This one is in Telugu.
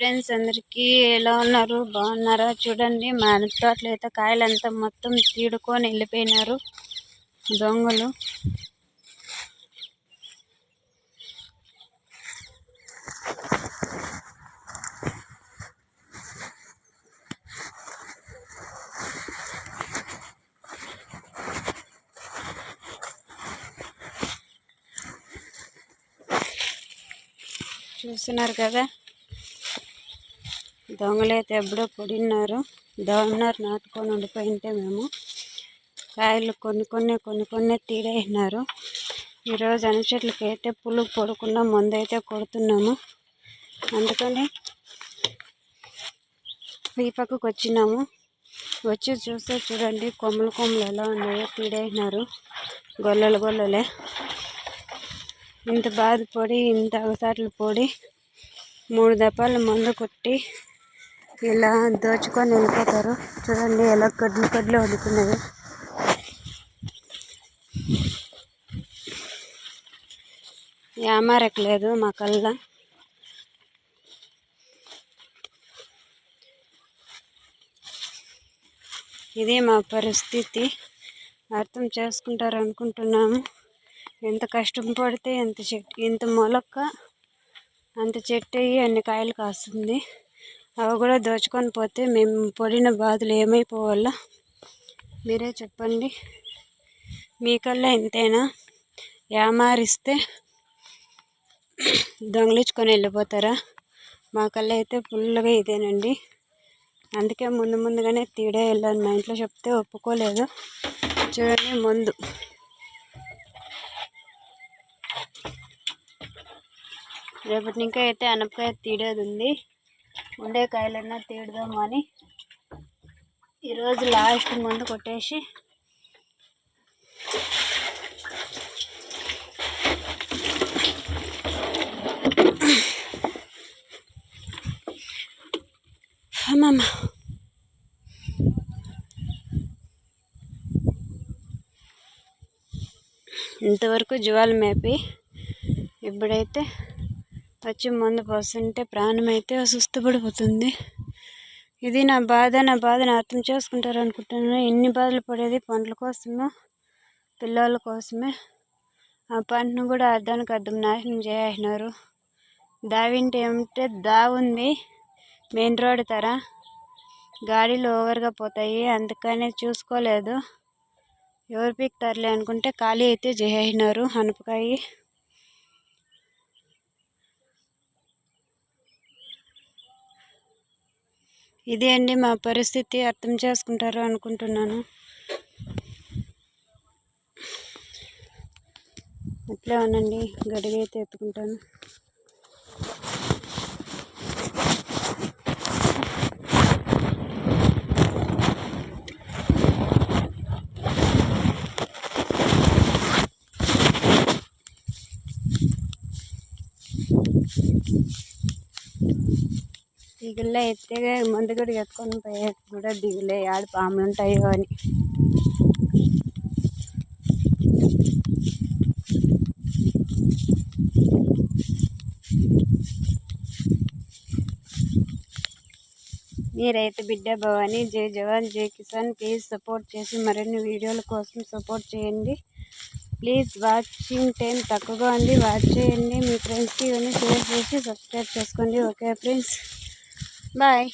ఫ్రెండ్స్ అందరికీ ఎలా ఉన్నారు? బాగున్నారా? చూడండి మా తోటలైతే కాయలంతా మొత్తం తీడుకొని వెళ్ళిపోయినారు దొంగలు. చూస్తున్నారు కదా? దొంగలైతే ఎప్పుడో పొడిన్నారు. దొంగన్నారు నాటుకొని ఉండిపోయింటే మేము. కాయలు కొన్ని కొన్ని కొన్ని కొన్ని తీడేసినారు. ఈరోజు అన్ని చెట్లకి అయితే పులుగు పడకుండా మందు అయితే కొడుతున్నాము. అందుకని ఈ పక్కకు వచ్చినాము. వచ్చి చూస్తే చూడండి కొమ్మలు కొమ్మలు ఎలా ఉన్నాయో తీడేసినారు. గొల్లలు గొల్లలే. ఇంత బాధ పొడి ఇంత అవసాట్లు పొడి మూడు దప్పాలు మందు కొట్టి ఇలా దోచుకొని వెళ్ళిపోతారు చూడండి ఎలా కడ్లు కడ్లు వండుకున్నది యామారకలేదు మా కళ్ళ. ఇది మా పరిస్థితి. అర్థం చేసుకుంటారు అనుకుంటున్నాము ఎంత కష్టం పడితే ఎంత చెట్టు ఎంత మొలక్క అంత చెట్టు అయ్యి అన్ని కాయలు కాస్తుంది. అవి కూడా దోచుకొని పోతే మేము పడిన బాధలు ఏమైపోవాలా? మీరే చెప్పండి. మీకల్లా ఇంతేనా? యామారిస్తే దొంగలించుకొని వెళ్ళిపోతారా? మాకల్లా అయితే ఫుల్గా ఇదేనండి. అందుకే ముందు ముందుగానే తీడే వెళ్ళాను. మా ఇంట్లో చెప్తే ఒప్పుకోలేదు. చూడండి ముందు. రేపటి ఇంకా అయితే అనపకాయ తీడేది ఉంది ఉండే కాయలన్నా తీడదామని అని ఈరోజు లాస్ట్ మందు కొట్టేసి అమ్మమ్మ. ఇంతవరకు జ్వాల మేపి ఇప్పుడైతే పచ్చి మందు పోస్తుంటే ప్రాణం అయితే సుస్థపడిపోతుంది ఇది నా బాధ నా బాధను అర్థం చేసుకుంటారు అనుకుంటున్నాను ఎన్ని బాధలు పడేది పండ్ల కోసము పిల్లల కోసమే. ఆ పంటను కూడా అర్థానికి అర్థం నాశనం చేసినారు దావింటే ఏమంటే దావుంది మెయిన్ రోడ్ తర గాడీలు ఓవర్గా పోతాయి అందుకనే చూసుకోలేదు. ఎవరు పీకుతారులే అనుకుంటే ఖాళీ అయితే చేసినారు అనపకాయ ఇదే అండి మా పరిస్థితి అర్థం చేసుకుంటారు అనుకుంటున్నాను. అట్లే ఉండండి గడిగైతే ఎత్తుకుంటాను. దిగుల్లో ఎత్తే ముందు కూడా ఎత్తుకొని పోయే కూడా దిగులే. ఆడ పాములు ఉంటాయో అని. మీరైతే బిడ్డ భవానీ జై జవాన్ జై కిసాన్. ప్లీజ్ సపోర్ట్ చేసి మరిన్ని వీడియోల కోసం సపోర్ట్ చేయండి. ప్లీజ్ వాచింగ్ టైం తక్కువగా ఉంది. వాచ్ చేయండి. మీ ఫ్రెండ్స్కి ఇవన్నీ షేర్ చేసి సబ్స్క్రైబ్ చేసుకోండి. Okay friends? Bye.